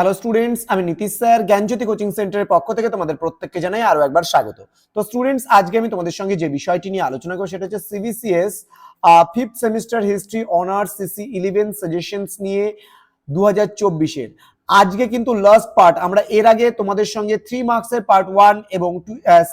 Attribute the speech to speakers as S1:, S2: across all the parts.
S1: Hello students আমি Nitish sir, জ্ঞানজ্যোতি coaching সেন্টারের পক্ষ থেকে তোমাদের প্রত্যেককে জানাই আরও একবার স্বাগত। তো স্টুডেন্টস আজকে আমি তোমাদের সঙ্গে যে বিষয়টি নিয়ে আলোচনা করব সেটা হচ্ছে CBCS fifth semester history honours CC eleven suggestions নিয়ে দু হাজার চব্বিশের। আজকে কিন্তু লাস্ট পার্ট আমরা এর আগে তোমাদের সঙ্গে থ্রি মার্কসের পার্ট ওয়ান এবং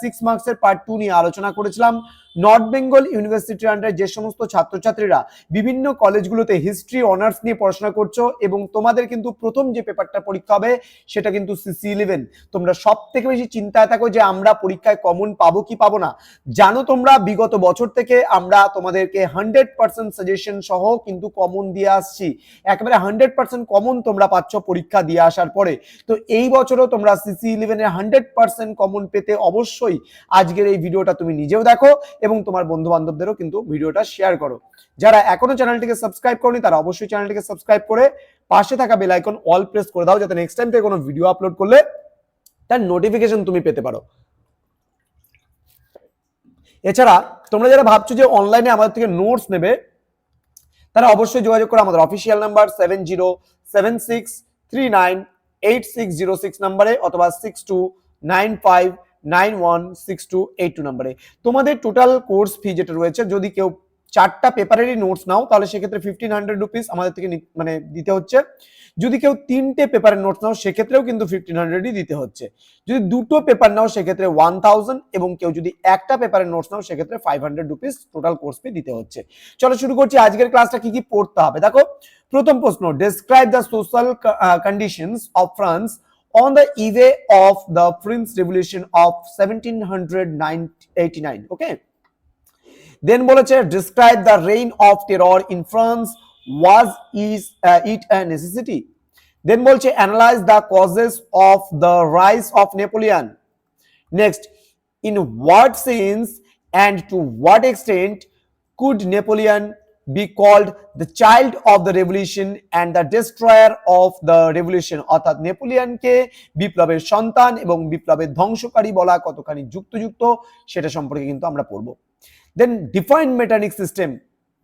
S1: সিক্স মার্কসের পার্ট টু নিয়ে আলোচনা করেছিলাম। নর্থ বেঙ্গল ইউনিভার্সিটির আন্ডারে যে সমস্ত ছাত্রছাত্রীরা বিভিন্ন কলেজগুলোতে হিস্ট্রি অনার্স নিয়ে পড়াশোনা করছ এবং তোমাদের কিন্তু প্রথম যে পেপারটা পরীক্ষা হবে সেটা কিন্তু সিসি ইলেভেন তোমরা সব থেকে বেশি চিন্তায় থাকো যে আমরা পরীক্ষায় কমন পাবো কি পাবো না। জানো তোমরা, বিগত বছর থেকে আমরা তোমাদেরকে হান্ড্রেড পার্সেন্ট সাজেশন সহ কিন্তু কমন দিয়ে আসছি। একেবারে হান্ড্রেড পার্সেন্ট কমন তোমরা পাচ্ছ পরীক্ষা দিয়ে আসার পরে, তো এই বছরও তোমরা সিসি ইলেভেনের হান্ড্রেড পার্সেন্ট কমন পেতে অবশ্যই আজকের এই ভিডিওটা তুমি নিজেও দেখো এবং তোমার বন্ধু বান্ধবদেরও কিন্তু ভিডিওটা শেয়ার করো। যারা এখনও চ্যানেলটিকে সাবস্ক্রাইব করনি, তারা অবশ্যই চ্যানেলটিকে সাবস্ক্রাইব করে পাশে থাকা বেল আইকন অল প্রেস করে দাও, যাতে নেক্সট টাইম থেকে কোনো ভিডিও আপলোড করলে তার নোটিফিকেশন তুমি পেতে পারো। এছাড়া তোমরা যারা ভাবছ যে অনলাইনে আমাদের থেকে নোটস নেবে, তারা অবশ্যই যোগাযোগ করো আমাদের official number seven zero seven six three nine eight six zero six নাম্বারে অথবা six two nine five nine one six two eight two নাম্বারে। তোমাদের টোটাল কোর্স ফি যেটা রয়েছে, যদি কেউ চারটা পেপারেরই নোটস নাও, তাহলে সেক্ষেত্রে ফিফটিন হান্ড্রেড রুপিস আমাদের থেকে মানে দিতে হচ্ছে। যদি কেউ তিনটে পেপারের নোটস নাও, সেক্ষেত্রেও কিন্তু ফিফটিন হান্ড্রেডই দিতে হচ্ছে। যদি দুটো পেপার নাও, সেক্ষেত্রে ওয়ান থাউজেন্ড এবং কেউ যদি একটা পেপারের নোটস নাও, সেক্ষেত্রে five hundred rupees total course fee দিতে হচ্ছে। চলো শুরু করছি, আজকের ক্লাসটা কি কি পড়তে হবে? দেখো, প্রথম প্রশ্ন describe the social conditions of France on the eve of the French Revolution of 1789 okay? Then বলেছে describe the reign of terror in France was is it a necessity then বলছে analyse the causes of the rise of Napoleon next in what sense and to what extent could Napoleon be called the child of the revolution and the destroyer of the revolution অর্থাৎ নেপোলিয়ানকে বিপ্লবের সন্তান এবং বিপ্লবের ধ্বংসকারী বলা কতখানি যুক্তযুক্ত, সেটা সম্পর্কে কিন্তু আমরা পড়ব। Then define Metternich system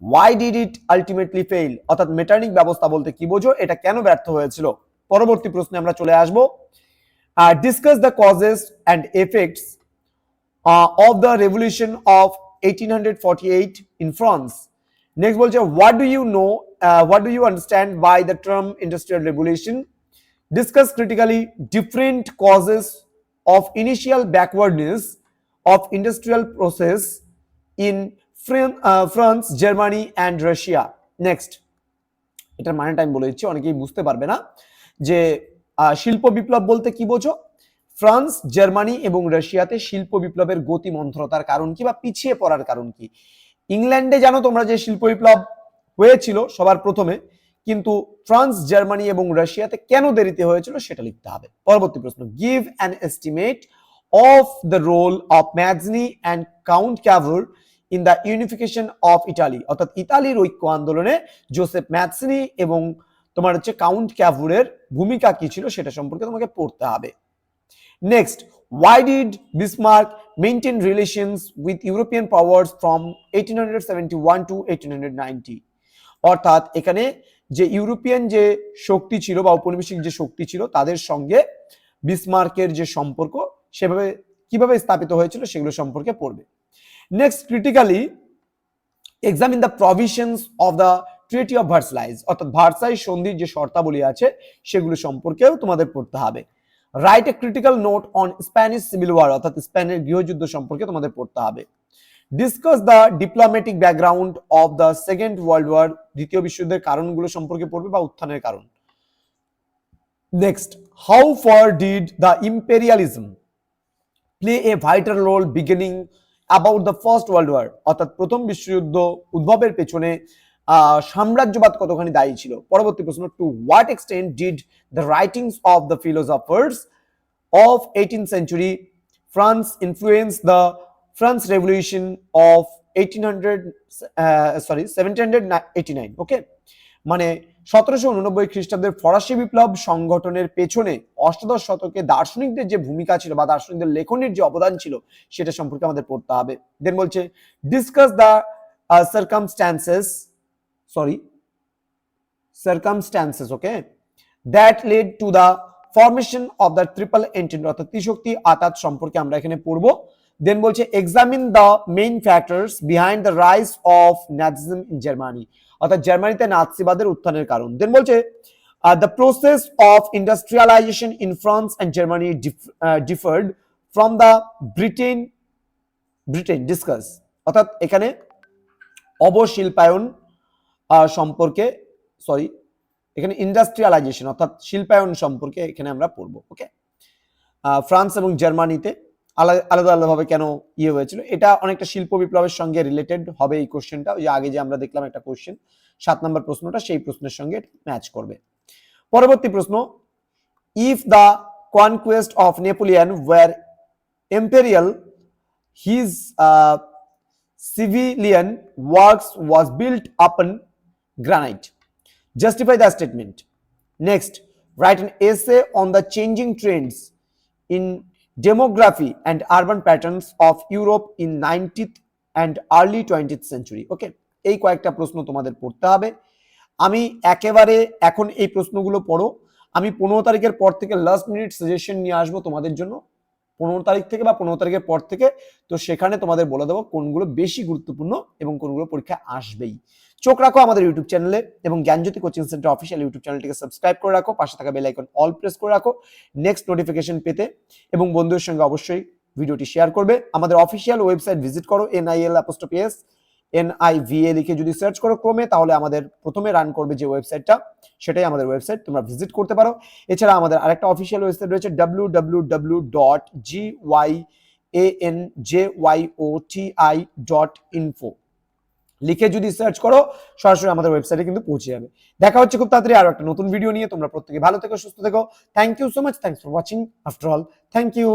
S1: why did it ultimately fail অর্থাৎ মেটানিক ব্যবস্থা বলতে কি বোঝো? এটা কেন ব্যর্থ হয়েছিল? পরবর্তী প্রশ্নে আমরা চলে আসব। Discuss the causes and effects of the revolution of eighteen hundred eight France next বলছে what do you know what do you understand by the term industrial revolution discuss critically different causes of initial backwardness of industrial process uh, France, Germany and Russia. Next. এটার মানেটা আমি বলে দিচ্ছি অনেকেই বুঝতে পারবে না যে শিল্প বিপ্লব বলতে কি বোঝো ফ্রান্স জার্মানি এবং রাশিয়াতে শিল্প বিপ্লবের গতি মন্থরতার কারণ কি বা পিছিয়ে পড়ার কারণ কি ইংল্যান্ডে জানো তোমরা যে শিল্প বিপ্লব হয়েছিল সবার প্রথমে কিন্তু ফ্রান্স জার্মানি এবং রাশিয়াতে কেন দেরিতে হয়েছিল সেটা লিখতে হবে পরবর্তী প্রশ্ন give an estimate of the role of Mazzini and Count Cavour in the unification of Italy অর্থাৎ ইতালির ঐক্য আন্দোলনে জোসেফ ম্যাথসনি এবং তোমার হচ্ছে কাউন্ট ক্যাভুরের ভূমিকা কি ছিল সেটা সম্পর্কে তোমাকে পড়তে হবে। Next why did Bismarck maintain relations with European powers from 1871 to 1890 অর্থাৎ এখানে যে ইউরোপিয়ান যে শক্তি ছিল বা ঔপনিবেশিক যে শক্তি ছিল, তাদের সঙ্গে বিসমার্কের যে সম্পর্ক সেভাবে কীভাবে স্থাপিত হয়েছিল সেগুলো সম্পর্কে পড়বে। Next critically examine the provisions of the treaty of Versailles অর্থাৎ ভার্সাই সন্ধির যে শর্তাবলী আছে, সেগুলো সম্পর্কেও তোমাদের পড়তে হবে। Write a critical note on Spanish civil war অর্থাৎ স্পেনের গৃহযুদ্ধ সম্পর্কে তোমাদের পড়তে হবে। Discuss the diplomatic background of the second world war দ্বিতীয় বিশ্বযুদ্ধের কারণগুলো সম্পর্কে পড়বে বা উত্থানের কারণ। Next how far did the imperialism play a vital role beginning about the first world war অর্থাৎ প্রথম বিশ্বযুদ্ধ উদ্ভবের পেছনে সাম্রাজ্যবাদ কতখানি দায়ী ছিল? পরবর্তী প্রশ্ন to what extent did the writings of the philosophers of 18th century France influenced the France Revolution of 1800 uh, sorry 1789 okay মানে সতেরোশো উননব্বই খ্রিস্টাব্দের ফরাসি বিপ্লব সংগঠনের পেছনে অষ্টাদশ শতকে দার্শনিকদের যে ভূমিকা ছিল বা দার্শনিকদের লেখনের যে অবদান ছিল, সেটা সম্পর্কে আমাদের পড়তে হবে। দেন বলছে discuss the circumstances sorry circumstances okay that led to the formation of the triple entente অর্থাৎ ত্রিশক্তি আতাত সম্পর্কে আমরা এখানে পড়ব। দেন বলছে examine the main factors behind the rise of Nazism in Germany অর্থাৎ জার্মানিতে নাৎসিবাদের উত্থানের কারণ। দেন বলছে the process of industrialisation in France and Germany differed from the Britain Britain discuss অর্থাৎ এখানে অবশিল্পায়ন সম্পর্কে সরি এখানে ইন্ডাস্ট্রিয়ালাইজেশন অর্থাৎ শিল্পায়ন সম্পর্কে এখানে আমরা পড়ব ওকে ফ্রান্স এবং জার্মানিতে আলাদা আলাদা আলাদাভাবে কেন ইয়ে হয়েছিল? এটা অনেকটা শিল্প বিপ্লবের সঙ্গে রিলেটেড হবে এই কোশ্চেনটা ওই আগে যে আমরা দেখলাম একটা কোশ্চেন সাত নম্বর প্রশ্নটা সেই প্রশ্নের সঙ্গে ম্যাচ করবে। পরবর্তী প্রশ্ন if the conquest of Napoleon were imperial his civilian works were built upon granite justify the statement next write an essay on the changing trends in demography and urban patterns of Europe in 19th and early 20th century. Okay, এই কয়েকটা প্রশ্ন তোমাদের পড়তে হবে। আমি একেবারে এখন এই প্রশ্নগুলো পড়ো। আমি পনেরো তারিখের পর থেকে লাস্ট মিনিট সাজেশন নিয়ে আসব তোমাদের জন্য। পনেরো তারিখ থেকে বা পনেরো তারিখের পর থেকে, তো সেখানে তোমাদের বলে দেবো কোনগুলো বেশি গুরুত্বপূর্ণ এবং কোনগুলো পরীক্ষা আসবেই। চোখ রাখো আমাদের ইউটিউব চ্যানেলে এবং Gyanjyoti coaching centre official YouTube চ্যানেলটিকে সাবস্ক্রাইব করে রাখো, পাশে থাকা বেল আইকন অল প্রেস করে রাখো নেক্সট নোটিফিকেশন পেতে এবং বন্ধুদের সঙ্গে অবশ্যই ভিডিওটি শেয়ার করবে। আমাদের অফিসিয়াল ওয়েবসাইট ভিজিট করো এনআইএল অ্যাপোস্টোপিএস এনআইভিএ লিখে যদি সার্চ করো ক্রমে, তাহলে আমাদের প্রথমে রান করবে যে ওয়েবসাইটটা সেটাই আমাদের ওয়েবসাইট তোমরা ভিজিট করতে পারো। এছাড়া আমাদের আরেকটা অফিসিয়াল ওয়েবসাইট রয়েছে W W W dot G Y A N J Y O T I dot info লিখে যদি সার্চ করো, সরাসরি আমাদের ওয়েবসাইটে কিন্তু পৌঁছে যাবে। দেখা হচ্ছে খুব তাড়াতাড়ি আরও একটা নতুন ভিডিও নিয়ে। তোমরা প্রত্যেকে ভালো থেকো, সুস্থ থেকো। Thank you so much thanks for watching after all thank you